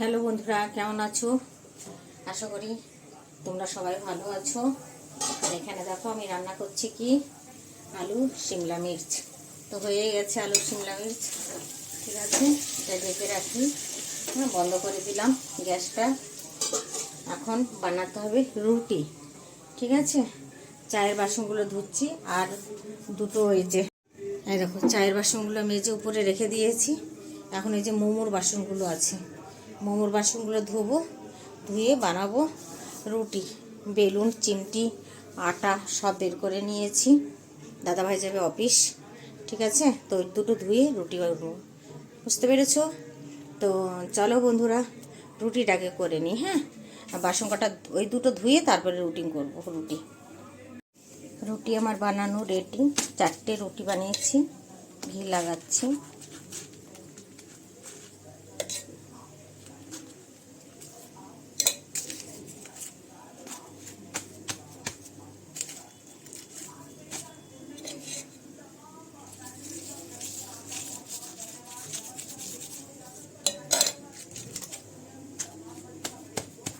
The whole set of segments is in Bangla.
হ্যালো বন্ধুরা, কেমন আছো? আশা করি তোমরা সবাই ভালো আছো। আর এখানে দেখো আমি রান্না করছি কি? আলু, শিমলা মির্চ। তো হয়ে গেছে আলু, শিমলা মির্চ। ঠিক আছে, এটা ঢেকে রাখি। হ্যাঁ বন্ধ করে দিলাম গ্যাসটা। এখন বানাতে হবে রুটি। ঠিক আছে? চায়ের বাসনগুলো ধুচ্ছি, আর দুটো এই যে, এই দেখো, চায়ের বাসনগুলো মেজে উপরে রেখে দিয়েছি। এখন এই যে মোমোর বাসনগুলো আছে। মোমোর বাসনগুলো ধোবো, ধুয়ে বানাবো। রুটি, বেলুন, চিমটি, আটা সব বের করে নিয়েছি। দাদাভাই যাবে অফিস, ঠিক আছে? তো দুটো ধুয়ে রুটি বানাবো। বুঝতে পেরেছ? তো চলো বন্ধুরা, রুটিটাকে করে নিই হ্যাঁ? বাসন কটা ওই দুটো ধুয়ে তারপরে রুটিং করব, রুটি। রুটি আমার বানানো রেডি। চারটে রুটি বানিয়েছি, ঘি লাগাচ্ছি।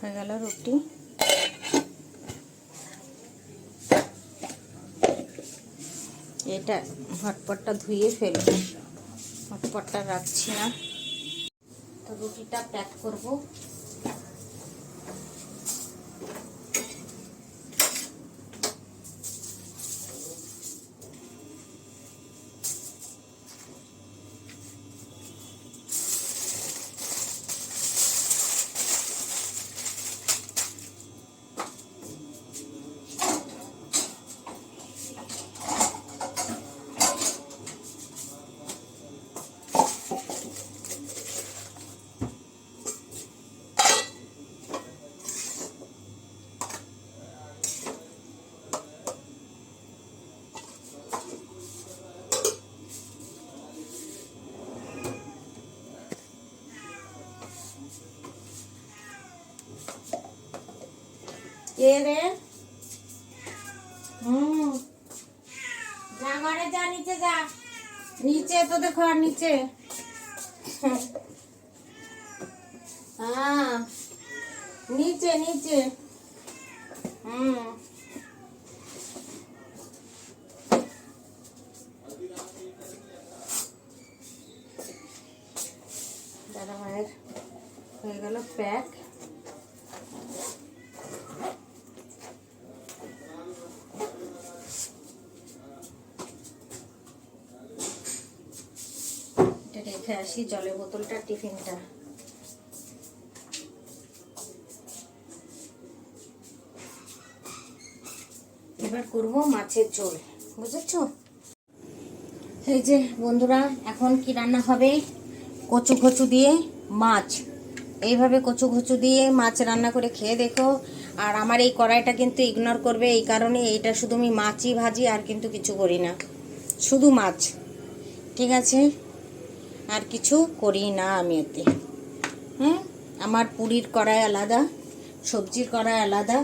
হয়ে গেল রুটি। এটা হটপটটা ধুয়ে ফেলব। হটপটটা রাখছি না। তো রুটিটা প্যাক করব। কে রে হুম। যা যা, নিচে যা। নিচে, তোদের ঘর নিচে। হ্যাঁ। নিচে নিচে। হুম। দাদা ভাইয়ের হয়ে গেল প্যাক এটা রেখে আসি জলের বোতলটা, টিফিনটা। এবার করব মাছের ঝোল, বুঝেছ? এই যে বন্ধুরা, এখন কি রান্না হবে? কচু কচু দিয়ে মাছ। এইভাবে কচু কচু দিয়ে মাছ রান্না করে খেয়ে দেখো। আর আমার এই কড়াইটা কিন্তু ইগনোর করবে, এই কারণে এইটা শুধু আমি মাছই ভাজি আর কিন্তু কিছু করি না। শুধু মাছ। ঠিক আছে? আর কিছু করি না আমি এতে। হ্যাঁ আমার পুরীর কড়াই আলাদা, সবজির কড়াই আলাদা,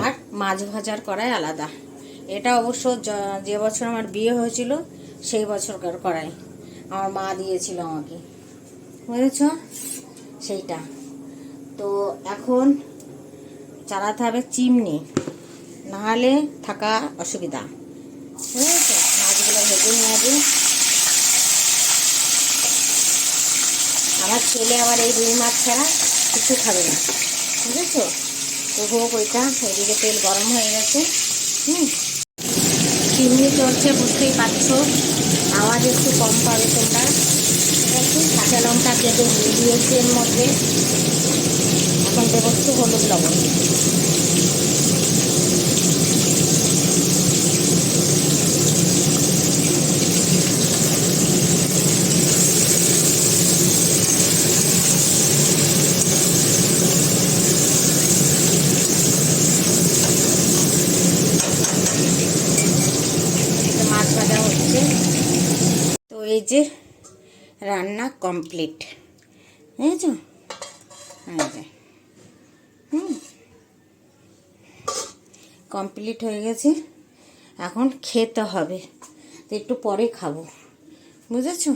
আর মাছ ভাজার কড়াই আলাদা। এটা অবশ্য যে বছর আমার বিয়ে হয়েছিল, সেই বছরকার কড়াই আমার মা দিয়েছিল আমাকে। বুঝেছ? সেইটা। তো এখন চালাতে হবে চিমনি, নাহলে থাকা অসুবিধা। বুঝেছ? মাছগুলো ভেজে নিয়ে আমার ছেলে আমার এই রুই মাছ ছাড়া কিছু খাবে না। বুঝেছ? তো হোক, ওইটা এদিকে তেল গরম হয়ে গেছে। হুম। চিমনি চলছে বুঝতেই পারছ। আওয়াজ একটু কম পাবে তোমরা। ঠিক আছে? কাঁচা লঙ্কা কেটে দিয়ে দিয়েছি এর মধ্যে, এখন দেবো একটু হলুদ লবণ এটা মাছ ভাজা হচ্ছে তো এই যে রান্না কমপ্লিট বুঝেছ? হুম। কমপ্লিট হয়ে গেছে। এখন খেতে হবে। তো একটু পরে খাব। বুঝেছ?